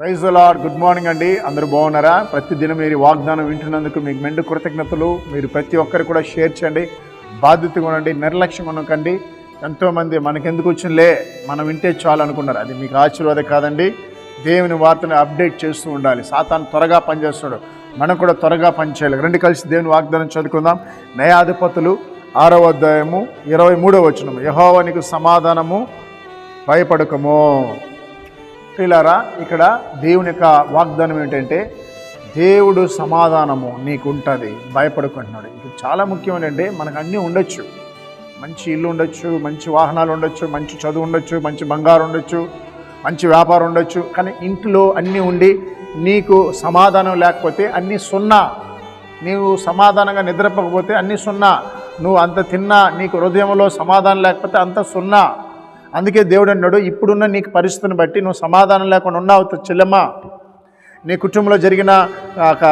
Praise lord good morning అండి. అందరూ బాగున్నారా? ప్రతి దినం మీరు వాగ్దానం వింటున్నందుకు మీకు మెండు కృతజ్ఞతలు. మీరు ప్రతి ఒక్కరు కూడా షేర్ చేయండి. బాధ్యతగా ఉండండి. నిర్లక్ష్యం ఉండకండి. ఎంతోమంది మనకెందుకు వచ్చినలే మనం వింటే చాలు అనుకున్నారు. అది మీకు ఆశీర్వాదం కాదండి. దేవుని వార్తను అప్డేట్ చేస్తూ ఉండాలి. సాతాను త్వరగా పనిచేస్తున్నాడు మనం కూడా త్వరగా పనిచేయాలి. రెండు కలిసి దేవుని వాగ్దానం చదువుకుందాం. నయాధిపతులు ఆరవ అధ్యాయము ఇరవై మూడవ వచనం యహోవానికి సమాధానము భయపడకము. ప్రియులారా ఇక్కడ దేవుని యొక్క వాగ్దానం ఏంటంటే దేవుడు సమాధానము నీకు ఉంటుంది భయపడుకుంటున్నాడు. ఇది చాలా ముఖ్యం ఏంటంటే మనకు అన్నీ ఉండొచ్చు. మంచి ఇల్లు ఉండొచ్చు మంచి వాహనాలు ఉండొచ్చు మంచి చదువు ఉండొచ్చు మంచి బంగారు ఉండొచ్చు మంచి వ్యాపారం ఉండొచ్చు. కానీ ఇంట్లో అన్నీ ఉండి నీకు సమాధానం లేకపోతే అన్నీ సున్నా. నీవు సమాధానంగా నిద్రపోకపోతే అన్నీ సున్నా. నువ్వు అంత తిన్నా నీకు హృదయంలో సమాధానం లేకపోతే అంత సున్నా. అందుకే దేవుడు అన్నాడు ఇప్పుడున్న నీకు పరిస్థితిని బట్టి నువ్వు సమాధానం లేకుండా ఉన్నావు చెల్లెమ్మ. నీ కుటుంబంలో జరిగిన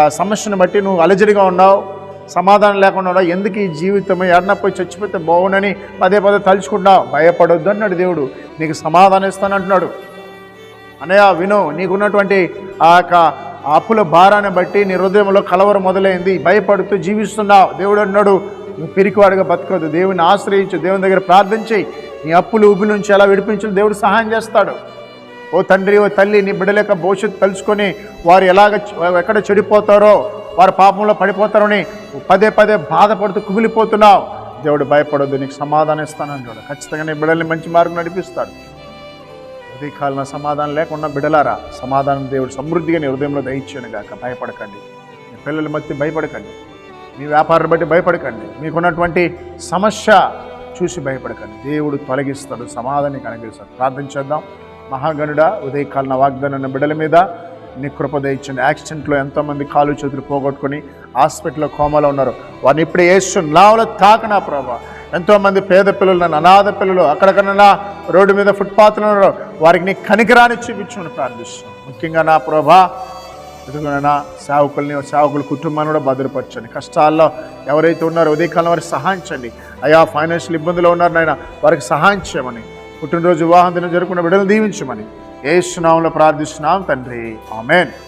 సమస్యను బట్టి నువ్వు అలజడిగా ఉన్నావు. సమాధానం లేకుండా ఉన్నావు. ఎందుకు ఈ జీవితం ఎడనపోయి చచ్చిపోతే బాగునని పదే పదే తలుచుకుంటున్నావు? భయపడొద్దు అన్నాడు దేవుడు. నీకు సమాధానం ఇస్తాను అంటున్నాడు. అనయ్య విను నీకున్నటువంటి ఆ యొక్క అప్పుల భారాన్ని బట్టి నీ హృదయంలో కలవరం మొదలైంది. భయపడుతూ జీవిస్తున్నావు. దేవుడు అన్నాడు నువ్వు పిరికివాడుగా బతకదు దేవుని ఆశ్రయించు దేవుని దగ్గర ప్రార్థించి నీ అప్పులు ఉబ్బుల నుంచి ఎలా విడిపించు దేవుడు సహాయం చేస్తాడు. ఓ తండ్రి ఓ తల్లి నీ బిడ్డల యొక్క భవిష్యత్తు తలుచుకొని వారు ఎలాగ ఎక్కడ చెడిపోతారో వారు పాపంలో పడిపోతారని పదే పదే బాధపడుతూ కుగిలిపోతున్నావు దేవుడు భయపడొద్దు నీకు సమాధానం ఇస్తానంటాడు ఖచ్చితంగా నీ బిడ్డల్ని మంచి మార్గం నడిపిస్తాడు. ఉదయ సమాధానం లేకుండా బిడలారా సమాధానం దేవుడు సమృద్ధిగా నీ హృదయంలో దయచేయను గాక భయపడకండి పిల్లల మధ్య భయపడకండి. మీ వ్యాపారం బట్టి భయపడకండి. మీకున్నటువంటి సమస్య చూసి భయపడకండి. దేవుడు తొలగిస్తాడు సమాధానం కనిపిస్తాడు. ప్రార్థన చేద్దాం. మహాగణుడ ఉదయకాలన వాగ్దానం బిడ్డల మీద నీ కృపద ఇచ్చిన యాక్సిడెంట్లో ఎంతోమంది కాలు చేతులు పోగొట్టుకొని హాస్పిటల్లో కోమాలో ఉన్నారు. వారిని ఇప్పుడు వేసు నావల తాకనా ప్రభా. ఎంతోమంది పేద పిల్లలు నన్ను అనాథ పిల్లలు అక్కడక్కడ రోడ్డు మీద ఫుట్పాత్లో ఉన్నారు. వారికి నీ కనికరాన్ని చూపించమని ప్రార్థిస్తున్నాను ముఖ్యంగా నా ప్రభా ఎదుగున సేవకుల్ని సేవకుల కుటుంబాన్ని కూడా భద్రపరచండి. కష్టాల్లో ఎవరైతే ఉన్నారో ఉదయకాలం వారికి సహాయించండి అయా ఫైనాన్షియల్ ఇబ్బందులు ఉన్నారు నాయన వారికి సహాయం చేయమని. పుట్టినరోజు వివాహం దినం జరుపుకున్న బిడ్డలు దీవించమని. ఏ సునామంలో ప్రార్థిస్తున్నాం తండ్రి. ఆమెన్.